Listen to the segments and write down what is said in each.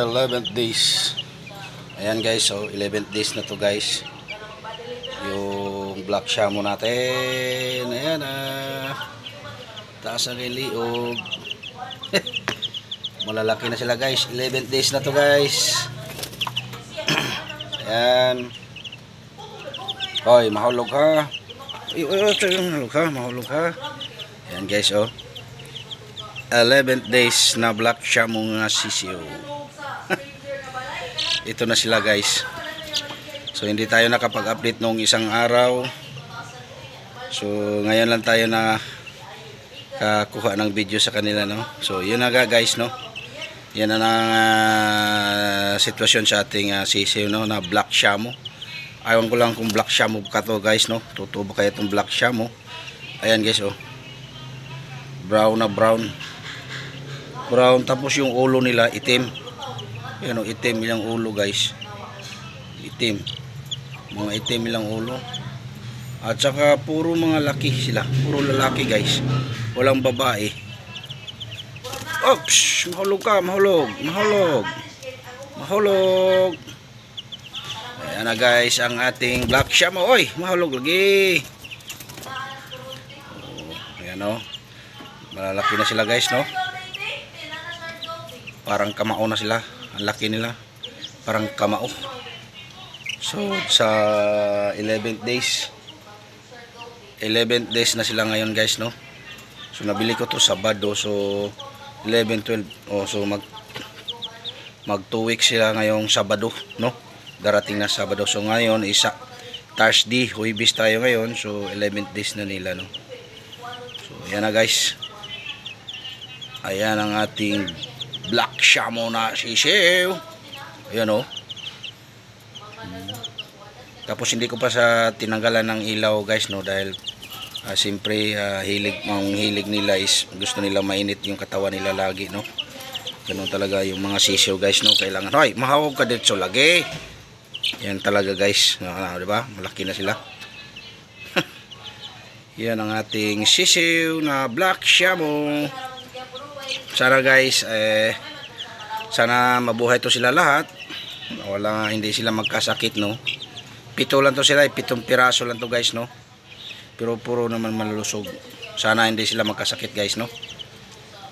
11th days. Ayan guys, so 11th days na to guys. Yung black shamo natin. Ayan ah. Taas ang iliog. Malalaki na sila guys. 11th days na to guys. Ayan. Hoy, mahulog uy, mahulog ka, mahulog ka. Ayan guys, oh. 11th days na black shamo nga sisiyo. Ito na sila guys. So hindi tayo nakapag-update nung isang araw. So ngayon lang tayo na kakuha ng video sa kanila no. So yun na guys no. Yan na ang ah, sitwasyon sa ating uh, sisiyo no na black shamo. Ayaw ko lang kung black shamo ka to guys no. Totoo ba kaya itong black shamo? Ayan guys oh. Brown na brown. Brown tapos yung ulo nila itim. Yan o, itim ilang ulo guys. Itim. Mga itim ilang ulo. At saka puro mga laki sila. Puro lalaki guys. Walang babae. Ops! Mahulog ka, mahulog. Mahulog. Mahulog. Ayan na guys, ang ating black shamo. Oy, mahulog lagi. Oh, ayan o. Malalaki na sila guys, no? Parang kamao na sila. Ang laki nila. Parang kamao. So, sa 11th days. 11th days na sila ngayon guys, no? So, nabili ko to Sabado. So, 11, 12. Oh, so, mag mag 2 weeks sila ngayong Sabado, no? Darating na Sabado. So, ngayon, isa Thursday, Huibis tayo ngayon. So, 11th days na nila, no? So, yan na guys. Ayan ang ating black shamo na sisiw. Ayan o. Tapos hindi ko pa sa tinanggalan ng ilaw guys no dahil ah, siyempre ah, hilig ang hilig nila is gusto nila mainit yung katawan nila lagi no. Ganun talaga yung mga sisiw guys no kailangan hoy mahawag ka dito lagi. Yan talaga guys, no, ano, di ba? Malaki na sila. Yan ang ating sisiw na black shamo sana guys eh sana mabuhay to sila lahat. Wala hindi sila magkasakit no? Pito lang to sila eh, pitong piraso lang to guys no? Pero puro naman malulusog. Sana hindi sila magkasakit guys no?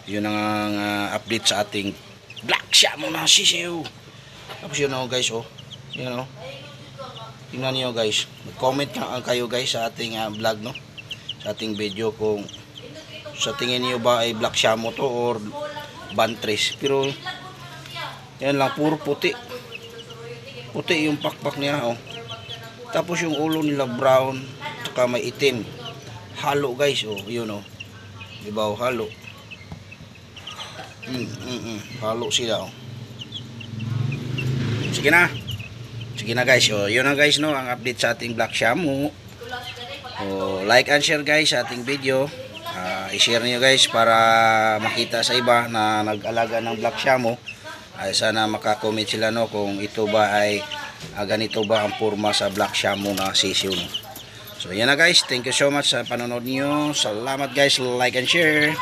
Yun ang uh, update sa ating black siya mo na sisiw tapos yun oh guys oh. Yun oh. Tingnan niyo guys. Comment ka kayo guys sa ating uh, vlog no? Sa ating video kung sa tingin niyo ba ay black shamo to or bantres. Pero yan lang puro puti. Puti yung pakpak niya oh. Tapos yung ulo nila brown saka may itim. Halo guys oh. Yun oh. Di ba oh halo? Mm, mm, mm. halo sila oh. Sige na. Sige na guys oh. Yun na guys no ang update sa ating black shamo oh, like and share guys sa ating video. Ah, i-share niyo guys para makita sa iba na nag-alaga ng black shamo ay sana makakomment sila no kung ito ba ay ah, ganito ba ang forma sa black shamo na sisiw no. so yan na guys. Thank you so much sa panonood niyo. Salamat guys. Like and share